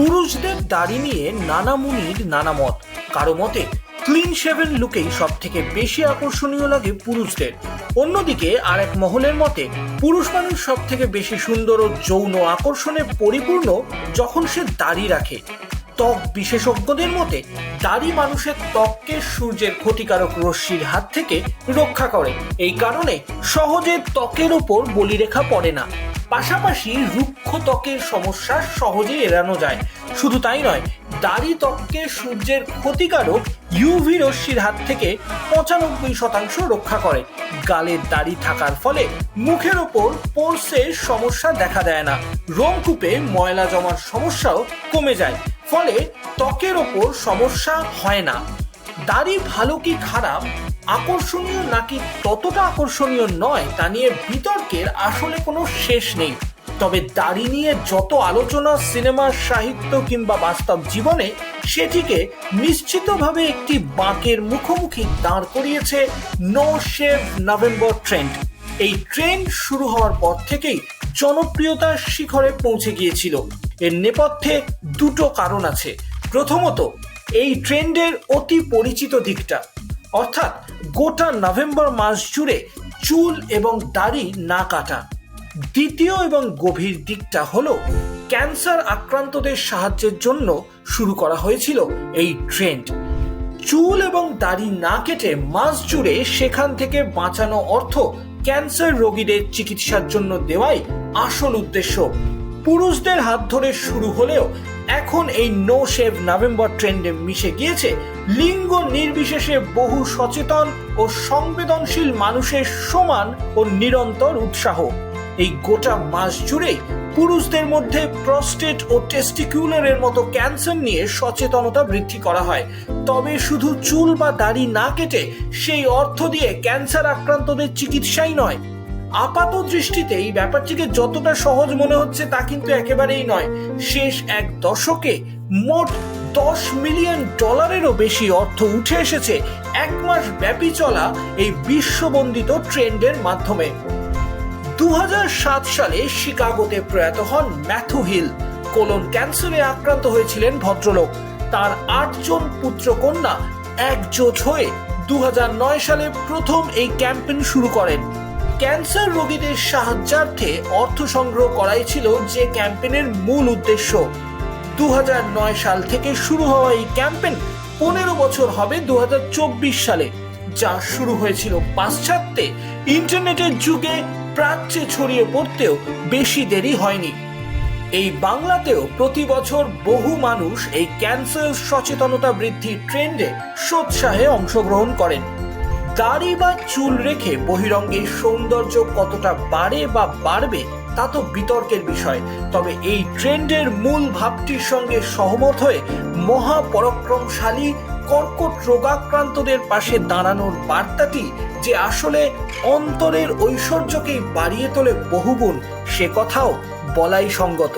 পুরুষদের দাড়ি নিয়ে নানা মুনির, নানা মত। কারও মতে ক্লিন শেভেন লুকেই সব থেকে বেশি আকর্ষণীয় লাগে পুরুষদের। অন্যদিকে আর এক মহলের মতে, পুরুষ মানুষ সব থেকে বেশি সুন্দর ও যৌন আকর্ষণে পরিপূর্ণ যখন সে দাড়ি রাখে। ত্বক বিশেষজ্ঞদের মতে, দাড়ি মানুষের ত্বককে সূর্যের ক্ষতিকারক রশ্মির হাত থেকে রক্ষা করে। এই কারণে সহজে ত্বকের ওপর বলিরেখা পড়ে না। পাশাপাশি রুক্ষ ত্বকের সমস্যা সহজে এড়ানো যায়। শুধু তাই নয়, দাড়ি ত্বককে সূর্যের ক্ষতিকারক ইউভি রশ্মির হাত থেকে পঁচানব্বই শতাংশ রক্ষা করে। গালের দাড়ি থাকার ফলে মুখের ওপর পোর্সের সমস্যা দেখা দেয় না। রোমকূপে ময়লা জমার সমস্যাও কমে যায়। ফলে ত্বকের ওপর সমস্যা হয় না। দাড়ি ভালো কি খারাপ? আকর্ষণীয় নাকি ততটা আকর্ষণীয় নয় তা নিয়ে বিতর্কের আসলে কোনো শেষ নেই। তবে দাড়ি নিয়ে যত আলোচনা সিনেমা, সাহিত্য কিংবা বাস্তব জীবনে সেটিকে নিশ্চিতভাবে একটি বাঁকের মুখোমুখি দাঁড় করিয়েছে নো শেভ নভেম্বর ট্রেন্ড। এই ট্রেন্ড শুরু হওয়ার পর থেকেই জনপ্রিয়তার শিখরে পৌঁছে গিয়েছিল। এর নেপথ্যে দুটো কারণ আছে। প্রথমত, এই ট্রেন্ডের অতি পরিচিত দিকটা। অর্থাৎ, গোটা নভেম্বর মাস জুড়ে চুল এবং দাড়ি না কাটা। দ্বিতীয় এবং গভীর দিকটা হলো, ক্যান্সার আক্রান্তদের সাহায্যের জন্য শুরু করা হয়েছিল এই ট্রেন্ড। চুল এবং দাড়ি না কেটে মাস জুড়ে সেখান থেকে বাঁচানো অর্থ ক্যান্সার রোগীদের চিকিৎসার জন্য দেওয়াই আসল উদ্দেশ্য। পুরুষদের হাত ধরে শুরু হলেও এখন এই নো শেভ নভেম্বর ট্রেন্ডে মিশে গিয়েছে লিঙ্গ নির্বিশেষে বহু সচেতন ও সংবেদনশীল মানুষের সমান ও নিরন্তর উৎসাহ। এই গোটা মাস জুড়ে পুরুষদের মধ্যে প্রস্টেট ও টেস্টিকুলারের মতো ক্যান্সার নিয়ে সচেতনতা বৃদ্ধি করা হয়। তবে শুধু চুল বা দাড়ি না কেটে সেই অর্থ দিয়ে ক্যান্সার আক্রান্তদের চিকিৎসাই নয় আপাত দৃষ্টিতে এই ব্যাপারটিকে যতটা সহজ মনে হচ্ছে তা কিন্তু একেবারেই নয়। শেষ এক দশকে মোট দশ মিলিয়ন ডলারেরও বেশি অর্থ উঠে এসেছে এক মাস ব্যাপী চলা এই বিশ্ববন্দিত ট্রেন্ডের মাধ্যমে। দু হাজার সাত সালে শিকাগোতে প্রয়াত হন ম্যাথু হিল। কোলন ক্যান্সারে আক্রান্ত হয়েছিলেন ভদ্রলোক। তার আটজন পুত্রকন্যা একজোট হয়ে দু হাজার নয় সালে প্রথম এই ক্যাম্পেন শুরু করেন। ক্যান্সার রোগীদের সাহায্যার্থে অর্থ সংগ্রহ করাই ছিল যে ক্যাম্পেনের মূল উদ্দেশ্য। দু হাজার নয় সাল থেকে শুরু হওয়া এই ক্যাম্পেন পনেরো বছর হবে দু হাজার চব্বিশ সালে, যা শুরু হয়েছিল পাশ্চাত্যে। ইন্টারনেটের যুগে প্রাচ্যে ছড়িয়ে পড়তেও বেশি দেরি হয়নি। এই বাংলাতেও প্রতি বছর বহু মানুষ এই ক্যান্সার সচেতনতা বৃদ্ধির ট্রেন্ডে সোৎসাহে অংশগ্রহণ করেন। দাড়ি বা চুল রেখে বহিরঙ্গের সৌন্দর্য কতটা বাড়ে বা বাড়বে তা তো বিতর্কের বিষয়। তবে এই ট্রেন্ডের মূল ভাবটির সঙ্গে সহমত হয়ে মহাপরাক্রমশালী কর্কট রোগাক্রান্তদের পাশে দাঁড়ানোর বার্তাটি যে আসলে অন্তরের ঐশ্বর্যকেই বাড়িয়ে তোলে বহুগুণ, সে কথাও বলাই সঙ্গত।